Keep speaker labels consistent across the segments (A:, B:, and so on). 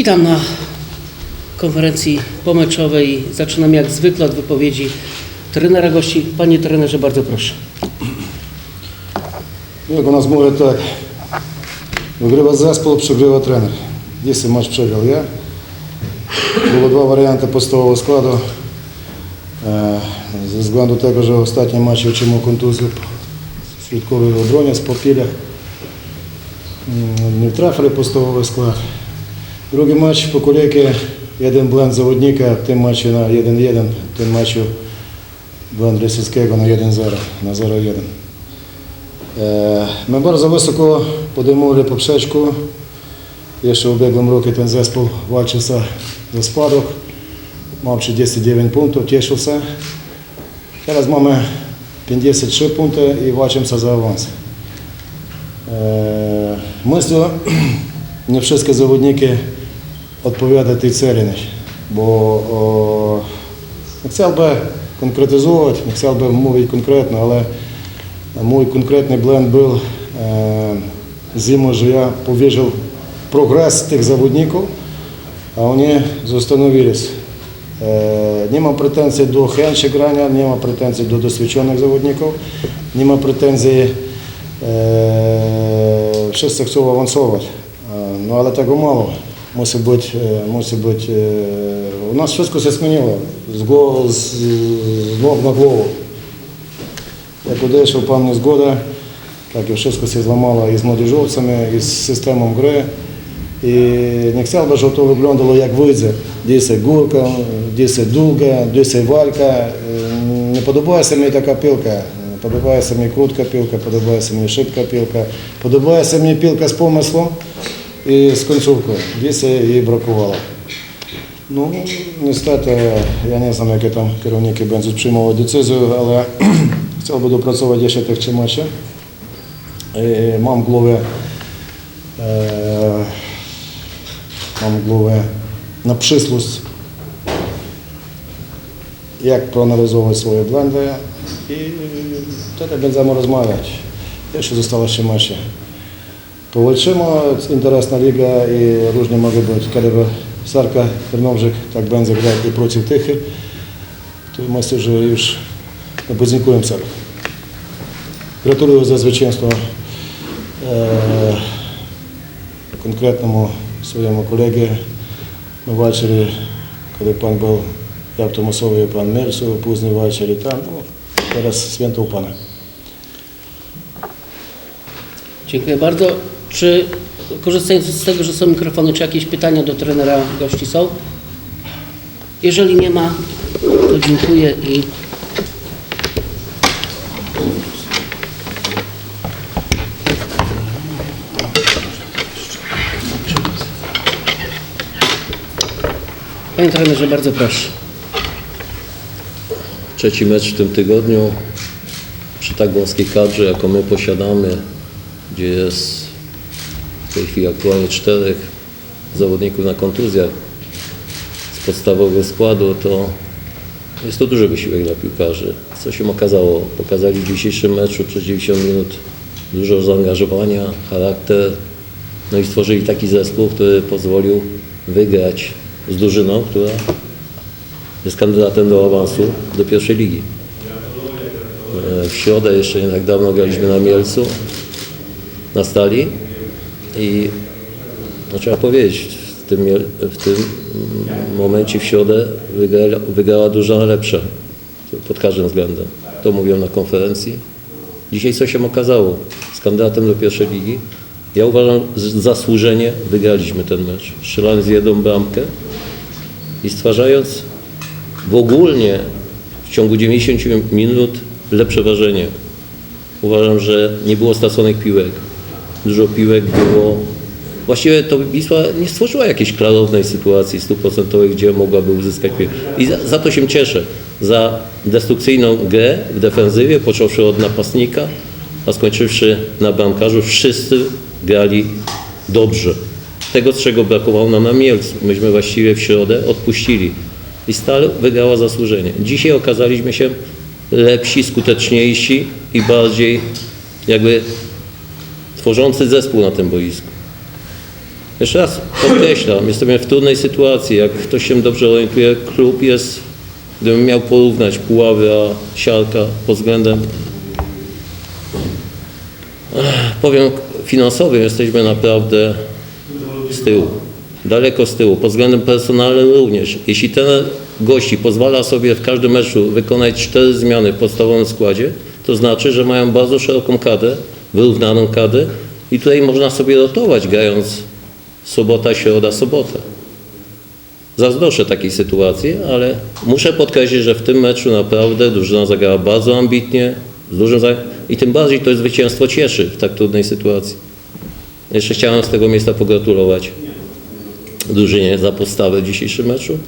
A: Witam na konferencji pomeczowej. Zaczynam jak zwykle od wypowiedzi trenera gości. Panie trenerze, bardzo proszę.
B: Jak u nas mówię tak, wygrywa zespół, przegrywa trener. Jeśli mecz przegrał ja, było dwa warianty podstawowego składu. E, ze względu tego, że ostatni mecz otrzymał kontuzję w środkowej obronie, z popielach. Mm, nie trafili podstawowy skład. Другий матч по куліки, один бленд заводника, тим матчу на 1-1, тим матчу бленд Лісівського на 1-0, на 0-1. Е, ми за високо подимували по пшечку. Я ще в біглому році той заспів бачився за спадок, мав ще 10-9 пунктів, тішився. Зараз маємо 53 пункти і бачимося за аванс. Мислю, не всі заводники відповідати цій бо не хотів би конкретизувати, не хотів би мовити конкретно, але мій конкретний бленд був е, зимою, що я побачив прогрес тих заводників, а вони зостановились. Е, нема претензій до хенших граня, нема претензій до досвідчених заводників, нема претензій е, щось з цього авансувати. Ну, але того мало. Може бути, може бути, е, у нас щось все змінило з ног на голову. Як удешев певні згода, так і щось все зламало і з молодіжовцями, і з системою гри. І не хотів би, щоб то виглядало, як вийде. Десь гурка, десь дуга, десь валька. Е, не подобається мені така пилка. Подобається мені крутка пілка, подобається мені шибка пілка, подобається мені пілка з помислом і з концовкою. Десь її бракувало. Ну, містати, я не знаю, які там керівники бензу приймали децизію, але це буду працювати ще так чи менше. Е, мам голови, е, мам голови на пшислость, як проаналізовувати свої бленди і е, тоді бензами розмовляти. Те, що зосталося ще менше. Получимо інтересна ліга і ружні може бути Каліва Сарка, Терновжик, так Бензик грає і проти Тихи. То ми вже ж не поцінкуємо Сарку. Гратулюю за звичайство е, конкретному своєму колегі. Ми бачили, коли пан був, я в Томасові, пан Мирсу, пізній ввечері там. Ну, Teraz świętą Pana.
A: Dziękuję bardzo. Czy korzystając z tego, że są mikrofony, czy jakieś pytania do trenera gości są? Jeżeli nie ma, to dziękuję i Panie trenerze, bardzo proszę.
C: Trzeci mecz w tym tygodniu przy tak wąskiej kadrze, jaką my posiadamy, gdzie jest w tej chwili aktualnie czterech zawodników na kontuzjach z podstawowego składu, to jest to duży wysiłek dla piłkarzy. Co się okazało? Pokazali w dzisiejszym meczu przez 90 minut dużo zaangażowania, charakter, no i stworzyli taki zespół, który pozwolił wygrać z drużyną, która jest kandydatem do awansu do pierwszej ligi. E, W środę jeszcze nie tak dawno graliśmy na Mielcu, na Stali i no, trzeba powiedzieć, w tym, w tym momencie w środę wygrała, wygrała duża lepsza pod każdym względem. To mówiłem na konferencji. Dzisiaj co się okazało z kandydatem do pierwszej ligi. Ja uważam, że zasłużenie wygraliśmy ten mecz, strzelając jedną bramkę i stwarzając w ogólnie w ciągu 90 minut lepsze wrażenie. Uważam, że nie było straconych piłek. Dużo piłek było. Właściwie to Wisła nie stworzyła jakiejś klarownej sytuacji stuprocentowej, gdzie mogłaby uzyskać piłkę. I za, za to się cieszę. Za destrukcyjną grę w defensywie, począwszy od napastnika, a skończywszy na bramkarzu, wszyscy grali dobrze. Tego, czego brakowało nam na Mielcu. Myśmy właściwie w środę odpuścili. I Stal wygrała zasłużenie. Dzisiaj okazaliśmy się lepsi, skuteczniejsi i bardziej jakby tworzący zespół na tym boisku. Jeszcze raz podkreślam, jesteśmy w trudnej sytuacji. Jak ktoś się dobrze orientuje, klub jest, gdybym miał porównać Puławy a Siarka pod względem powiem finansowym, jesteśmy naprawdę z tyłu. Daleko z tyłu. Pod względem personalnym również. Jeśli ten gości pozwala sobie w każdym meczu wykonać cztery zmiany w podstawowym składzie, to znaczy, że mają bardzo szeroką kadę, wyrównaną kadę i tutaj można sobie rotować grając sobota, środa, sobota. Zazdroszczę takiej sytuacji, ale muszę podkreślić, że w tym meczu naprawdę drużyna zagrała bardzo ambitnie, z dużym i tym bardziej to zwycięstwo cieszy w tak trudnej sytuacji. Jeszcze chciałem z tego miejsca pogratulować drużynie za postawę w dzisiejszym meczu.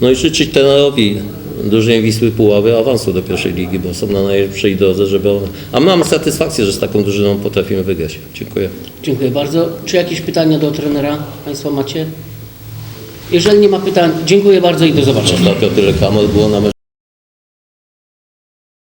C: No i życzyć trenerowi drużynie Wisły Puławy awansu do pierwszej ligi, bo są na najlepszej drodze, żeby one... A mam satysfakcję, że z taką drużyną potrafimy wygrać. Dziękuję.
A: Dziękuję bardzo. Czy jakieś pytania do trenera Państwo macie? Jeżeli nie ma pytań, dziękuję bardzo i do zobaczenia.
C: Ostatnio tyle kamer było na meczu